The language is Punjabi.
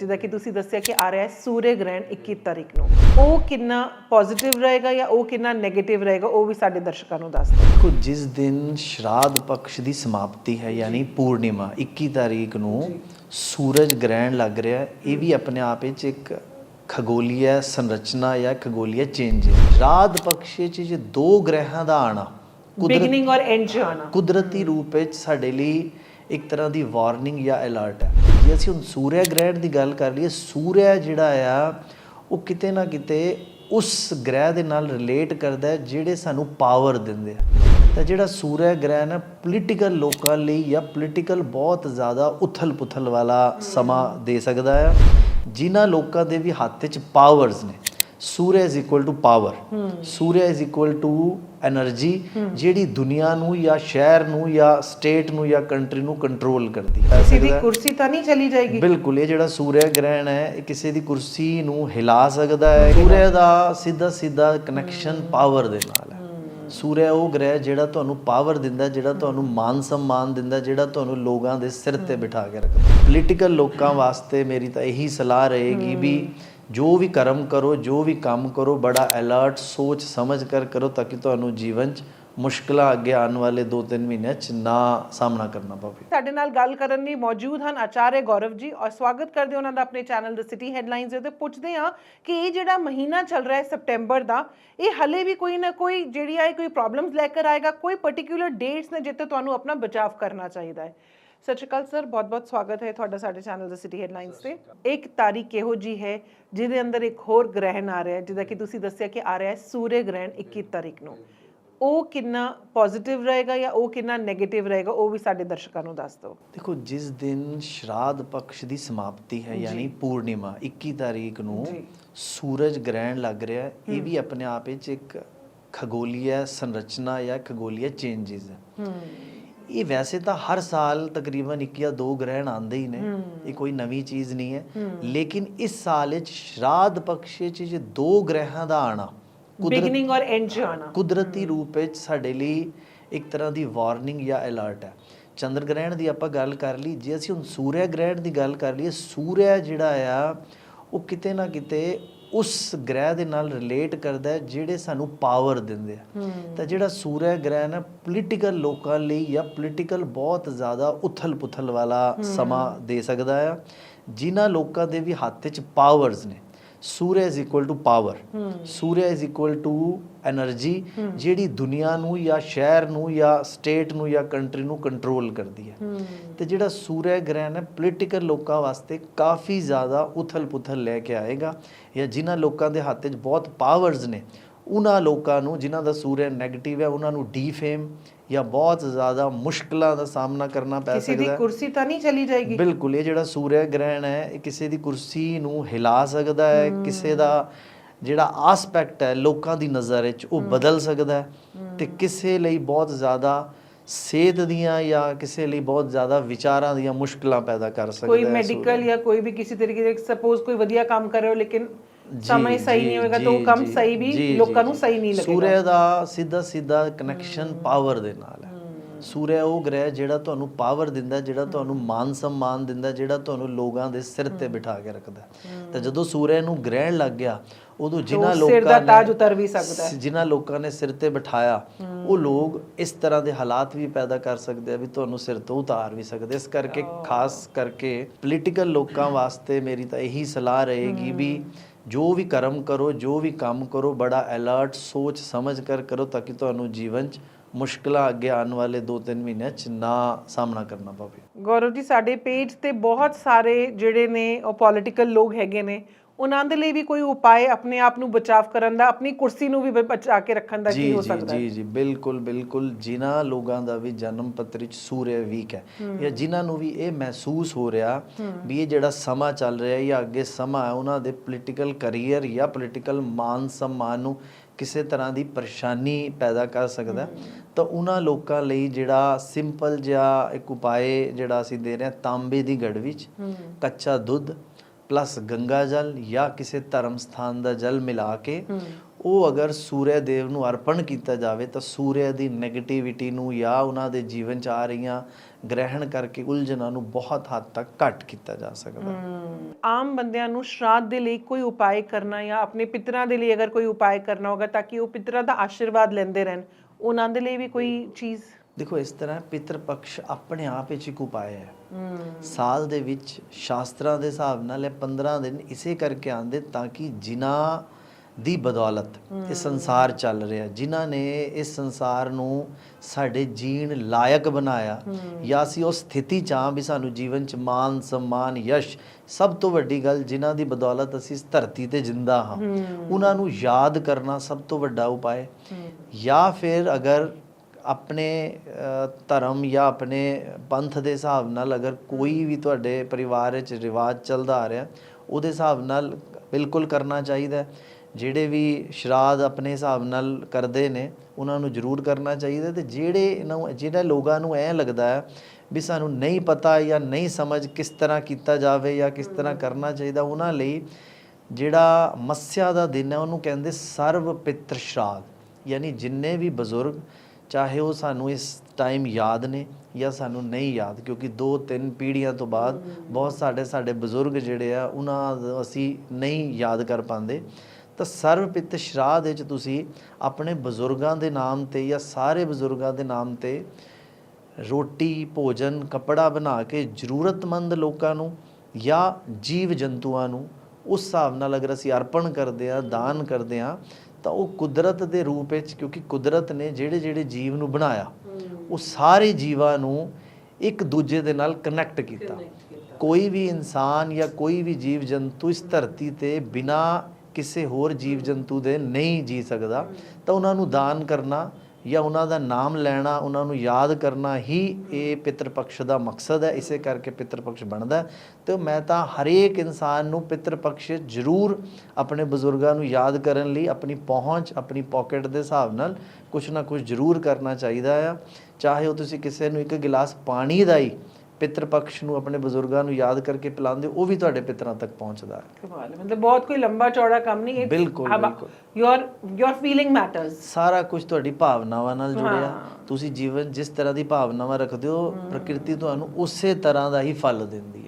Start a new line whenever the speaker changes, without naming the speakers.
ਜਿੱਦਾਂ ਕਿ ਤੁਸੀਂ ਦੱਸਿਆ ਕਿ ਆ ਰਿਹਾ ਹੈ ਸੂਰਯ ਗ੍ਰਹਿਣ 21 ਤਾਰੀਖ ਨੂੰ। ਉਹ ਕਿੰਨਾ ਪੋਜ਼ਿਟਿਵ ਰਹੇਗਾ ਜਾਂ ਉਹ ਕਿੰਨਾ 네ਗੇਟਿਵ ਰਹੇਗਾ ਉਹ ਵੀ ਸਾਡੇ ਦਰਸ਼ਕਾਂ ਨੂੰ ਦੱਸ ਦਿਓ।
ਦੇਖੋ ਜਿਸ ਦਿਨ ਸ਼ਰਾਧ ਪਕਸ਼ ਦੀ ਸਮਾਪਤੀ ਹੈ ਯਾਨੀ ਪੂਰਨਿਮਾ 21 ਤਾਰੀਖ ਨੂੰ ਸੂਰਜ ਗ੍ਰਹਿਣ ਲੱਗ ਰਿਹਾ ਹੈ ਇਹ ਵੀ ਆਪਣੇ ਆਪ ਵਿੱਚ ਇੱਕ ਖਗੋਲੀਆ ਸੰਰਚਨਾ ਜਾਂ ਖਗੋਲੀਆ ਚੇਂਜ ਹੈ। ਸ਼ਰਾਧ ਪਕਸ਼ ਵਿੱਚ ਜੇ ਦੋ ਗ੍ਰਹਿਾਂ ਦਾ ਆਣਾ
ਬਿਗਨਿੰਗ ਔਰ ਐਂਡ 'ਚ
ਕੁਦਰਤੀ ਰੂਪ ਵਿੱਚ ਸਾਡੇ ਲਈ ਇੱਕ ਤਰ੍ਹਾਂ ਦੀ ਵਾਰਨਿੰਗ ਜਾਂ ਅਲਰਟ ਹੈ। ਜੇ ਅਸੀਂ ਹੁਣ ਸੂਰਿਆ ਗ੍ਰਹਿਣ ਦੀ ਗੱਲ ਕਰ ਲਈਏ, ਸੂਰਿਆ ਜਿਹੜਾ ਆ, ਉਹ ਕਿਤੇ ਨਾ ਕਿਤੇ ਉਸ ਗ੍ਰਹਿ ਦੇ ਨਾਲ ਰਿਲੇਟ ਕਰਦਾ ਜਿਹੜੇ ਸਾਨੂੰ ਪਾਵਰ ਦਿੰਦੇ ਆ। ਤਾਂ ਜਿਹੜਾ ਸੂਰਿਆ ਗ੍ਰਹਿਣ ਹੈ ਪੋਲੀਟੀਕਲ ਲੋਕਾਂ ਲਈ ਜਾਂ ਪੋਲੀਟੀਕਲ ਬਹੁਤ ਜ਼ਿਆਦਾ ਉਥਲ-ਪੁਥਲ ਵਾਲਾ ਸਮਾਂ ਦੇ ਸਕਦਾ ਆ, ਜਿਨ੍ਹਾਂ ਲੋਕਾਂ ਦੇ ਵੀ ਹੱਥ 'ਚ ਪਾਵਰਸ ਨੇ। Surya is equal to power Suraj is equal to energy ਜਿਹੜੀ ਦੁਨੀਆ ਨੂੰ ਜਾਂ ਸ਼ਹਿਰ ਨੂੰ ਜਾਂ ਸਟੇਟ ਨੂੰ ਜਾਂ ਕੰਟਰੀ ਨੂੰ ਕੰਟਰੋਲ ਕਰਦੀ ਹੈ।
ਕਿਸੇ ਦੀ ਕੁਰਸੀ ਤਾਂ ਨਹੀਂ ਚਲੀ ਜਾਏਗੀ।
ਬਿਲਕੁਲ ਇਹ ਜਿਹੜਾ ਸੂਰਯ ਗ੍ਰਹਿਣ ਹੈ ਇਹ ਕਿਸੇ ਦੀ ਕੁਰਸੀ ਨੂੰ ਹਿਲਾ ਸਕਦਾ ਹੈ। ਸੂਰਯ ਦਾ ਸਿੱਧਾ ਸਿੱਧਾ ਕਨੈਕਸ਼ਨ ਪਾਵਰ ਦੇ ਨਾਲ ਹੈ। ਸੂਰਯ ਉਹ ਗ੍ਰਹਿ ਜਿਹੜਾ ਤੁਹਾਨੂੰ ਪਾਵਰ ਦਿੰਦਾ ਜਿਹੜਾ ਤੁਹਾਨੂੰ ਮਾਨ ਸਨਮਾਨ ਦਿੰਦਾ ਜਿਹੜਾ ਤੁਹਾਨੂੰ ਲੋਕਾਂ ਦੇ ਸਿਰ ਤੇ ਬਿਠਾ ਕੇ ਰੱਖਦਾ ਪੋਲੀਟੀਕਲ ਲੋਕਾਂ ਵਾਸਤੇ ਮੇਰੀ ਤਾਂ ਇਹੀ ਸਲਾਹ ਰਹੇਗੀ ਵੀ ਜੋ ਵੀ ਕਰਮ ਕਰੋ, ਜੋ ਵੀ ਕੰਮ ਕਰੋ, ਬੜਾ ਅਲਰਟ ਸੋਚ ਸਮਝ ਕਰ ਕਰੋ ਤਾਂ ਕਿ ਤੁਹਾਨੂੰ ਜੀਵਨ 'ਚ ਮੁਸ਼ਕਲਾਂ ਅੱਗੇ ਆਉਣ ਵਾਲੇ 2-3 ਮਹੀਨਿਆਂ 'ਚ ਨਾ ਸਾਹਮਣਾ ਕਰਨਾ ਪਵੇ।
ਸਾਡੇ ਨਾਲ ਗੱਲ ਕਰਨ ਲਈ ਮੌਜੂਦ ਹਨ ਆਚਾර්य ਗੌਰਵ ਜੀ ਔਰ ਸਵਾਗਤ ਕਰਦੇ ਹਾਂ ਉਹਨਾਂ ਦਾ ਆਪਣੇ ਚੈਨਲ ਦ ਸਿਟੀ ਹੈਡਲਾਈਨਸ ਦੇ ਉੱਤੇ। ਪੁੱਛਦੇ ਹਾਂ ਕਿ ਇਹ ਜਿਹੜਾ ਮਹੀਨਾ ਚੱਲ ਰਿਹਾ ਹੈ ਸਪਟੈਂਬਰ ਦਾ, ਇਹ ਹਲੇ ਵੀ ਕੋਈ ਨਾ ਕੋਈ ਜਿਹੜੀ ਹੈ ਕੋਈ ਪ੍ਰੋਬਲਮਸ ਲੈ ਕੇ ਆਏਗਾ, ਕੋਈ ਪਾਰਟਿਕੂਲਰ ਡੇਟਸ ਨੇ ਜਿੱਤੇ ਤੁਹਾਨੂੰ ਆਪਣਾ ਬਚਾਅ ਕਰਨਾ ਚਾਹੀਦਾ ਹੈ। ਸਤਿ ਸ਼੍ਰੀ ਅਕਾਲ ਸਰ ਬਹੁਤ-ਬਹੁਤ ਸਵਾਗਤ ਹੈ ਤੁਹਾਡਾ ਸਾਡੇ ਚੈਨਲ ਦ ਸਿਟੀ ਹੈਡਲਾਈਨਸ ਤੇ। ਇੱਕ ਤਾਰੀਖ ਇਹੋ ਜੀ ਹੈ ਜਿਹਦੇ ਅੰਦਰ ਇੱਕ ਹੋਰ ਗ੍ਰਹਿਣ ਆ ਰਿਹਾ ਹੈ ਜਿਹਦਾ ਕਿ ਤੁਸੀਂ ਦੱਸਿਆ ਕਿ ਆ ਰਿਹਾ ਹੈ ਸੂਰਯ ਗ੍ਰਹਿਣ 21 ਤਾਰੀਖ ਨੂੰ। ਉਹ ਕਿੰਨਾ ਪੋਜ਼ਿਟਿਵ ਰਹੇਗਾ ਜਾਂ ਉਹ ਕਿੰਨਾ 네ਗੇਟਿਵ ਰਹੇਗਾ ਉਹ ਵੀ ਸਾਡੇ ਦਰਸ਼ਕਾਂ ਨੂੰ ਦੱਸ ਦਿਓ।
ਦੇਖੋ ਜਿਸ ਦਿਨ ਸ਼ਰਾਧ ਪਕਸ਼ ਦੀ ਸਮਾਪਤੀ ਹੈ ਯਾਨੀ ਪੂਰਨਿਮਾ 21 ਤਾਰੀਖ ਨੂੰ ਸੂਰਜ ਗ੍ਰਹਿਣ ਲੱਗ ਰਿਹਾ ਹੈ। ਇਹ ਵੀ ਆਪਣੇ ਆਪ ਵਿੱਚ ਇੱਕ ਖਗੋਲੀਆ ਸੰਰਚਨਾ ਜਾਂ ਖਗੋਲੀਆ ਚੇਂਜਸ ਹੈ। ਇਹ ਵੈਸੇ ਤਾਂ ਹਰ ਸਾਲ ਤਕਰੀਬਨ 1 ਜਾਂ 2 ਗ੍ਰਹਿਣ ਆਉਂਦੇ ਹੀ ਨੇ। ਇਹ ਕੋਈ ਨਵੀਂ ਚੀਜ਼ ਨਹੀਂ ਹੈ। ਲੇਕਿਨ ਇਸ ਸਾਲ ਵਿੱਚ ਸ਼ਰਾਧ ਪਕਸ਼ ਵਿੱਚ ਜੇ ਦੋ ਗ੍ਰਹਿਾਂ ਦਾ ਆਣਾ
ਬਿਗਨਿੰਗ ਔਰ ਐਂਡ 'ਚ ਆਉਣਾ
ਕੁਦਰਤੀ ਰੂਪ ਵਿੱਚ ਸਾਡੇ ਲਈ ਇੱਕ ਤਰ੍ਹਾਂ ਦੀ ਵਾਰਨਿੰਗ ਜਾਂ ਅਲਰਟ ਹੈ। ਚੰਦਰ ਗ੍ਰਹਿਣ ਦੀ ਆਪਾਂ ਗੱਲ ਕਰ ਲਈ ਜੇ ਅਸੀਂ ਹੁਣ ਸੂਰਯ ਗ੍ਰਹਿਣ ਦੀ ਗੱਲ ਕਰ ਲਈਏ ਸੂਰਯ ਜਿਹੜਾ ਆ ਉਹ ਕਿਤੇ ਨਾ ਕਿਤੇ ਉਸ ਗ੍ਰਹਿ ਦੇ ਨਾਲ ਰਿਲੇਟ ਕਰਦਾ ਹੈ ਜਿਹੜੇ ਸਾਨੂੰ ਪਾਵਰ ਦਿੰਦੇ ਆ। ਤਾਂ ਜਿਹੜਾ ਸੂਰਯ ਗ੍ਰਹਿਣ ਹੈ ਪੋਲੀਟੀਕਲ ਲੋਕਾਂ ਲਈ ਜਾਂ ਪੋਲੀਟੀਕਲ ਬਹੁਤ ਜ਼ਿਆਦਾ ਉਥਲ-ਪੁਥਲ ਵਾਲਾ ਸਮਾਂ ਦੇ ਸਕਦਾ ਆ ਜਿਨ੍ਹਾਂ ਲੋਕਾਂ ਦੇ ਵੀ ਹੱਥ 'ਚ ਪਾਵਰਸ ਨੇ। Surya is equal to power Surya is equal to energy ਜਿਹੜੀ ਦੁਨੀਆ ਨੂੰ ਜਾਂ ਸ਼ਹਿਰ ਨੂੰ ਜਾਂ ਸਟੇਟ ਨੂੰ ਜਾਂ ਕੰਟਰੀ ਨੂੰ ਕੰਟਰੋਲ ਕਰਦੀ ਹੈ। ਤੇ ਜਿਹੜਾ ਸੂਰਯ ਗ੍ਰਹਿਣ ਹੈ ਪੋਲੀਟੀਕਲ ਲੋਕਾਂ ਵਾਸਤੇ ਕਾਫੀ ਜ਼ਿਆਦਾ ਉਥਲ-ਪੁਥਲ ਲੈ ਕੇ ਆਏਗਾ। ਜਾਂ ਜਿਨ੍ਹਾਂ ਲੋਕਾਂ ਦੇ ਹੱਥ 'ਚ ਬਹੁਤ ਪਾਵਰਸ ਨੇ ਉਹਨਾਂ ਲੋਕਾਂ ਨੂੰ ਜਿਨ੍ਹਾਂ ਦਾ ਸੂਰਯ 네ਗੇਟਿਵ ਹੈ ਉਹਨਾਂ ਨੂੰ ਡੀਫੇਮ ਜਾਂ ਬਹੁਤ ਜ਼ਿਆਦਾ ਮੁਸ਼ਕਲਾਂ ਦਾ ਸਾਹਮਨਾ ਕਰਨਾ ਪੈ
ਕਿਸੇ ਦੀ
ਸਕਦਾ ਹੈ।
ਕੁਰਸੀ ਤਾਂ ਨਹੀਂ ਚਲੀ ਜਾਏਗੀ।
ਬਿਲਕੁਲ ਇਹ ਜਿਹੜਾ ਸੂਰਯ ਗ੍ਰਹਿਣ ਹੈ ਇਹ ਕਿਸੇ ਦੀ ਕੁਰਸੀ ਨੂੰ ਹਿਲਾ ਸਕਦਾ ਹੈ ਕਿਸੇ ਦਾ ਜਿਹੜਾ ਆਸਪੈਕਟ ਹੈ ਲੋਕਾਂ ਦੀ ਨਜ਼ਰ ਵਿੱਚ ਉਹ ਬਦਲ ਸਕਦਾ ਹੈ ਤੇ ਕਿਸੇ ਲਈ ਬਹੁਤ ਜ਼ਿਆਦਾ ਸਿਹਤ ਦੀਆਂ ਜਾਂ ਕਿਸੇ ਲਈ ਬਹੁਤ ਜ਼ਿਆਦਾ ਵਿਚਾਰਾਂ ਦੀਆਂ ਮੁਸ਼ਕਲਾਂ ਪੈਦਾ ਕਰ ਸਕਦਾ
ਕੋਈ
ਹੈ
ਮੈਡੀਕਲ ਜਾਂ ਕੋਈ ਵੀ ਕਿਸੇ ਤਰੀਕੇ ਦੇ ਸਪੋਜ਼ ਕੋਈ ਵਧੀਆ ਕੰਮ ਕਰ ਰਹੇ ਹੋ ਲੇਕਿਨ ਸਮੇਂ
ਜੀ,
ਸਹੀ ਨਹੀਂ ਹੋਏਗਾ ਤਾਂ ਉਹ ਕੰਮ ਸਹੀ ਵੀ ਲੋਕਾਂ ਨੂੰ। ਸਹੀ ਨਹੀਂ ਲੱਗੇਗਾ।
ਸੂਰਯ ਦਾ ਸਿੱਧਾ ਸਿੱਧਾ ਕਨੈਕਸ਼ਨ ਪਾਵਰ ਦੇ ਨਾਲ ਹੈ। ਸੂਰਯ ਉਹ ਗ੍ਰਹਿ ਜਿਹੜਾ ਤੁਹਾਨੂੰ ਪਾਵਰ ਦਿੰਦਾ ਜਿਹੜਾ ਤੁਹਾਨੂੰ ਮਾਨ ਸਨਮਾਨ ਦਿੰਦਾ ਜਿਹੜਾ ਤੁਹਾਨੂੰ ਲੋਕਾਂ ਦੇ ਸਿਰ ਤੇ ਬਿਠਾ ਕੇ ਰੱਖਦਾ ਤਾਂ ਜਦੋਂ ਸੂਰਯ ਨੂੰ ਗ੍ਰਹਿਣ ਲੱਗ ਗਿਆ ਉਦੋਂ ਜਿਨ੍ਹਾਂ
ਸਿਰ
ਲੋਕਾਂ
ਦਾ
ਨੇ
ਤਾਜ ਉਤਰ ਵੀ ਸਕਦਾ ਹੈ।
ਜਿਨ੍ਹਾਂ ਲੋਕਾਂ ਨੇ ਸਿਰ ਤੇ ਬਿਠਾਇਆ ਉਹ ਲੋਕ ਇਸ ਤਰ੍ਹਾਂ ਦੇ ਹਾਲਾਤ ਵੀ ਪੈਦਾ ਕਰ ਸਕਦੇ ਆ ਵੀ ਤੁਹਾਨੂੰ ਸਿਰ ਤੋਂ ਉਤਾਰ ਵੀ ਸਕਦੇ ਇਸ ਕਰਕੇ ਖਾਸ ਕਰਕੇ ਪੋਲੀਟੀਕਲ ਲੋਕਾਂ ਵਾਸਤੇ ਮੇਰੀ ਤਾਂ ਇਹੀ ਸਲਾਹ ਰਹੇਗੀ ਵੀ ਜੋ ਵੀ ਕਰਮ ਕਰੋ, ਜੋ ਵੀ ਕੰਮ ਕਰੋ, ਬੜਾ ਅਲਰਟ ਸੋਚ ਸਮਝ ਕਰ ਕਰੋ ਤਾਂ ਕਿ ਤੁਹਾਨੂੰ ਜੀਵਨ 'ਚ ਮੁਸ਼ਕਲਾਂ ਅੱਗੇ ਆਉਣ ਵਾਲੇ 2-3 ਮਹੀਨਿਆਂ 'ਚ ਨਾ ਸਾਹਮਣਾ ਕਰਨਾ ਪਵੇ।
ਗੌਰਵ ਜੀ, ਸਾਡੇ ਪੇਜ ਤੇ ਬਹੁਤ ਸਾਰੇ ਜਿਹੜੇ ਨੇ ਉਹ ਪੋਲਿਟੀਕਲ ਲੋਕ ਹੈਗੇ ਨੇ ਉਹਨਾਂ ਦੇ ਲਈ ਵੀ ਕੋਈ ਉਪਾਅ ਆਪਣੇ ਆਪ ਨੂੰ ਬਚਾਅ ਕਰਨ ਦਾ ਆਪਣੀ ਕੁਰਸੀ ਨੂੰ ਵੀ ਬਚਾ ਕੇ ਰੱਖਣ ਦਾ ਕੀ ਹੋ ਸਕਦਾ ਹੈ?
ਜੀ ਜੀ ਬਿਲਕੁਲ ਬਿਲਕੁਲ। ਜਿਨ੍ਹਾਂ ਲੋਕਾਂ ਦਾ ਵੀ ਜਨਮ ਪੱਤਰ ਵਿੱਚ ਸੂਰਯ ਵੀਕ ਹੈ ਜਾਂ ਜਿਨ੍ਹਾਂ ਨੂੰ ਵੀ ਇਹ ਮਹਿਸੂਸ ਹੋ ਰਿਹਾ ਵੀ ਇਹ ਜਿਹੜਾ ਸਮਾਂ ਚੱਲ ਰਿਹਾ ਜਾਂ ਅੱਗੇ ਸਮਾਂ ਹੈ ਉਹਨਾਂ ਦੇ ਪੋਲੀਟੀਕਲ ਕੈਰੀਅਰ ਜਾਂ ਪੋਲੀਟੀਕਲ ਮਾਨ ਸਨਮਾਨ ਨੂੰ ਕਿਸੇ ਤਰ੍ਹਾਂ ਦੀ ਪਰੇਸ਼ਾਨੀ ਪੈਦਾ ਕਰ ਸਕਦਾ ਤਾਂ ਉਹਨਾਂ ਲੋਕਾਂ ਲਈ ਜਿਹੜਾ ਸਿੰਪਲ ਜਿਹਾ ਇੱਕ ਉਪਾਅ ਜਿਹੜਾ ਅਸੀਂ ਦੇ ਰਹੇ ਹਾਂ ਤਾਂਬੇ ਦੀ ਗੜ ਵਿੱਚ ਕੱਚਾ ਦੁੱਧ ਪਲੱਸ ਗੰਗਾ ਜਲ ਜਾਂ ਕਿਸੇ ਧਰਮ ਸਥਾਨ ਦਾ ਜਲ ਮਿਲਾ ਕੇ ਉਹ ਅਗਰ ਸੂਰਯ ਦੇਵ ਨੂੰ ਅਰਪਣ ਕੀਤਾ ਜਾਵੇ ਤਾਂ ਸੂਰਯ ਦੀ 네ਗੇਟਿਵਿਟੀ ਨੂੰ ਜਾਂ ਉਹਨਾਂ ਦੇ ਜੀਵਨ ਚ ਆ ਰਹੀਆਂ ਗ੍ਰਹਿਣ ਕਰਕੇ ਉਲਝਣਾਂ ਨੂੰ ਬਹੁਤ ਹੱਦ ਤੱਕ ਘੱਟ ਕੀਤਾ ਜਾ ਸਕਦਾ।
ਆਮ ਬੰਦਿਆਂ ਨੂੰ ਸ਼ਰਾਧ ਦੇ ਲਈ ਕੋਈ ਉਪਾਅ ਕਰਨਾ ਜਾਂ ਆਪਣੇ ਪਿਤਰਾਂ ਦੇ ਲਈ ਅਗਰ ਕੋਈ ਉਪਾਅ ਕਰਨਾ ਹੋਗਾ ਤਾਂ ਕਿ ਉਹ ਪਿਤਰਾਂ ਦਾ ਆਸ਼ੀਰਵਾਦ ਲੈਂਦੇ ਰਹਿਣ। ਉਹਨਾਂ ਦੇ ਲਈ ਵੀ ਕੋਈ ਚੀਜ਼
ਦੇਖੋ ਇਸ ਤਰ੍ਹਾਂ ਪਿਤਰ ਪਕਸ਼ ਆਪਣੇ ਆਪ ਵਿੱਚ ਇੱਕ ਉਪਾਅ ਹੈ। ਸਾਲ ਦੇ ਵਿੱਚ ਸ਼ਾਸਤਰਾਂ ਦੇ ਹਿਸਾਬ ਨਾਲ ਇਹ 15 ਦਿਨ ਇਸੇ ਕਰਕੇ ਆਉਂਦੇ ਤਾਂ ਕਿ ਜਿਨ੍ਹਾਂ ਦੀ ਬਦੌਲਤ ਇਹ ਸੰਸਾਰ ਚੱਲ ਰਿਹਾ ਜਿਨ੍ਹਾਂ ਨੇ ਇਸ ਸੰਸਾਰ ਨੂੰ ਸਾਡੇ ਜੀਣ ਲਾਇਕ ਬਣਾਇਆ ਜਾਂ ਅਸੀਂ ਉਸ ਸਥਿਤੀ ਚ ਹਾਂ ਵੀ ਸਾਨੂੰ ਜੀਵਨ ਚ ਮਾਨ ਸਨਮਾਨ ਯਸ਼ ਸਭ ਤੋਂ ਵੱਡੀ ਗੱਲ ਜਿਨ੍ਹਾਂ ਦੀ ਬਦੌਲਤ ਅਸੀਂ ਇਸ ਧਰਤੀ ਤੇ ਜਿੰਦਾ ਹਾਂ। ਉਹਨਾਂ ਨੂੰ ਯਾਦ ਕਰਨਾ ਸਭ ਤੋਂ ਵੱਡਾ ਉਪਾਅ ਹੈ। ਜਾਂ ਫਿਰ ਅਗਰ ਆਪਣੇ ਧਰਮ ਜਾਂ ਆਪਣੇ ਪੰਥ ਦੇ ਹਿਸਾਬ ਨਾਲ ਅਗਰ ਕੋਈ ਵੀ ਤੁਹਾਡੇ ਪਰਿਵਾਰ ਵਿੱਚ ਰਿਵਾਜ ਚੱਲਦਾ ਆ ਰਿਹਾ ਉਹਦੇ ਹਿਸਾਬ ਨਾਲ ਬਿਲਕੁਲ ਕਰਨਾ ਚਾਹੀਦਾ। ਜਿਹੜੇ ਵੀ ਸ਼ਰਾਧ ਆਪਣੇ ਹਿਸਾਬ ਨਾਲ ਕਰਦੇ ਨੇ ਉਹਨਾਂ ਨੂੰ ਜ਼ਰੂਰ ਕਰਨਾ ਚਾਹੀਦਾ ਤੇ ਜਿਹੜੇ ਨੂੰ ਜਿਹੜਾ ਲੋਕਾਂ ਨੂੰ ਐ ਲੱਗਦਾ ਹੈ ਵੀ ਸਾਨੂੰ ਨਹੀਂ ਪਤਾ ਜਾਂ ਨਹੀਂ ਸਮਝ ਕਿਸ ਤਰ੍ਹਾਂ ਕੀਤਾ ਜਾਵੇ ਜਾਂ ਕਿਸ ਤਰ੍ਹਾਂ ਕਰਨਾ ਚਾਹੀਦਾ ਉਹਨਾਂ ਲਈ ਜਿਹੜਾ ਮੱਸਿਆ ਦਾ ਦਿਨ ਹੈ ਉਹਨੂੰ ਕਹਿੰਦੇ ਸਰਵ ਪਿਤਰ ਸ਼ਰਾਧ ਯਾਨੀ ਜਿੰਨੇ ਵੀ ਬਜ਼ੁਰਗ ਚਾਹੇ ਉਹ ਸਾਨੂੰ ਇਸ ਟਾਈਮ ਯਾਦ ਨੇ ਜਾਂ ਸਾਨੂੰ ਨਹੀਂ ਯਾਦ, ਕਿਉਂਕਿ ਦੋ ਤਿੰਨ ਪੀੜ੍ਹੀਆਂ ਤੋਂ ਬਾਅਦ ਬਹੁਤ ਸਾਡੇ ਸਾਡੇ ਬਜ਼ੁਰਗ ਜਿਹੜੇ ਆ, ਉਹਨਾਂ ਅਸੀਂ ਨਹੀਂ ਯਾਦ ਕਰ ਪਾਉਂਦੇ। ਤਾਂ ਸਰਵ ਪਿੱਤ ਸ਼ਰਾਧ ਵਿੱਚ ਤੁਸੀਂ ਆਪਣੇ ਬਜ਼ੁਰਗਾਂ ਦੇ ਨਾਮ ਤੇ ਜਾਂ ਸਾਰੇ ਬਜ਼ੁਰਗਾਂ ਦੇ ਨਾਮ ਤੇ ਰੋਟੀ, ਭੋਜਨ, ਕਪੜਾ ਬਣਾ ਕੇ ਜ਼ਰੂਰਤਮੰਦ ਲੋਕਾਂ ਨੂੰ ਜਾਂ ਜੀਵ ਜੰਤੂਆਂ ਨੂੰ ਉਸ ਹਿਸਾਬ ਨਾਲ ਅਗਰ ਅਸੀਂ ਅਰਪਣ ਕਰਦੇ ਆ ਦਾਨ ਕਰਦੇ ਆ ਤਾਂ ਉਹ ਕੁਦਰਤ ਦੇ ਰੂਪ ਵਿੱਚ ਕਿਉਂਕਿ ਕੁਦਰਤ ਨੇ ਜਿਹੜੇ ਜਿਹੜੇ ਜੀਵ ਨੂੰ ਬਣਾਇਆ ਉਹ ਸਾਰੇ ਜੀਵਾਂ ਨੂੰ ਇੱਕ ਦੂਜੇ ਦੇ ਨਾਲ ਕਨੈਕਟ ਕੀਤਾ। ਕੋਈ ਵੀ ਇਨਸਾਨ ਜਾਂ ਕੋਈ ਵੀ ਜੀਵ ਜੰਤੂ ਇਸ ਧਰਤੀ ਤੇ ਬਿਨਾ ਕਿਸੇ ਹੋਰ ਜੀਵ ਜੰਤੂ ਦੇ ਨਹੀਂ ਜੀ ਸਕਦਾ। ਤਾਂ ਉਹਨਾਂ ਨੂੰ ਦਾਨ ਕਰਨਾ ਜਾਂ ਉਹਨਾਂ ਦਾ ਨਾਮ ਲੈਣਾ, ਉਹਨਾਂ ਨੂੰ ਯਾਦ ਕਰਨਾ ਹੀ ਇਹ ਪਿਤਰ ਪਕਸ਼ ਦਾ ਮਕਸਦ ਹੈ, ਇਸੇ ਕਰਕੇ ਪਿਤਰ ਪਕਸ਼ ਬਣਦਾ ਹੈ। ਤੇ ਮੈਂ ਤਾਂ ਹਰੇਕ ਇਨਸਾਨ ਨੂੰ ਪਿਤਰ ਪਕਸ਼ ਜ਼ਰੂਰ ਆਪਣੇ ਬਜ਼ੁਰਗਾਂ ਨੂੰ ਯਾਦ ਕਰਨ ਲਈ ਆਪਣੀ ਪਹੁੰਚ, ਆਪਣੀ ਪਾਕਟ ਦੇ ਹਿਸਾਬ ਨਾਲ ਕੁਝ ਨਾ ਕੁਝ ਜ਼ਰੂਰ ਕਰਨਾ ਚਾਹੀਦਾ ਆ ਚਾਹੇ ਉਹ ਤੁਸੀਂ ਕਿਸੇ ਨੂੰ ਇੱਕ ਗਿਲਾਸ ਪਾਣੀ ਦਾ ਹੀ ਪਿਤਰ ਪਕਸ਼ ਨੂੰ ਆਪਣੇ ਬਜ਼ੁਰਗਾਂ ਨੂੰ ਯਾਦ ਕਰਕੇ ਪਿਲਾਉਂਦੇ ਹੋ, ਉਹ ਵੀ ਤੁਹਾਡੇ ਪਿਤਰਾਂ ਤੱਕ ਪਹੁੰਚਦਾ ਹੈ।
ਕਮਾਲ ਹੈ। ਮਤਲਬ ਬਹੁਤ ਕੋਈ ਲੰਬਾ ਚੌੜਾ ਕੰਮ ਨਹੀਂ
ਬਿਲਕੁਲ, ਬਿਲਕੁਲ।
ਯੋਰ ਯੋਰ ਫੀਲਿੰਗ ਮੈਟਰਸ
ਸਾਰਾ ਕੁਝ ਤੁਹਾਡੀ ਭਾਵਨਾਵਾਂ ਨਾਲ ਜੁੜਿਆ। ਤੁਸੀਂ ਜੀਵਨ ਜਿਸ ਤਰ੍ਹਾਂ ਦੀ ਭਾਵਨਾਵਾਂ ਰੱਖਦੇ ਹੋ। ਪ੍ਰਕਿਰਤੀ ਤੁਹਾਨੂੰ ਉਸੇ ਤਰ੍ਹਾਂ ਦਾ ਹੀ ਫਲ ਦਿੰਦੀ ਹੈ।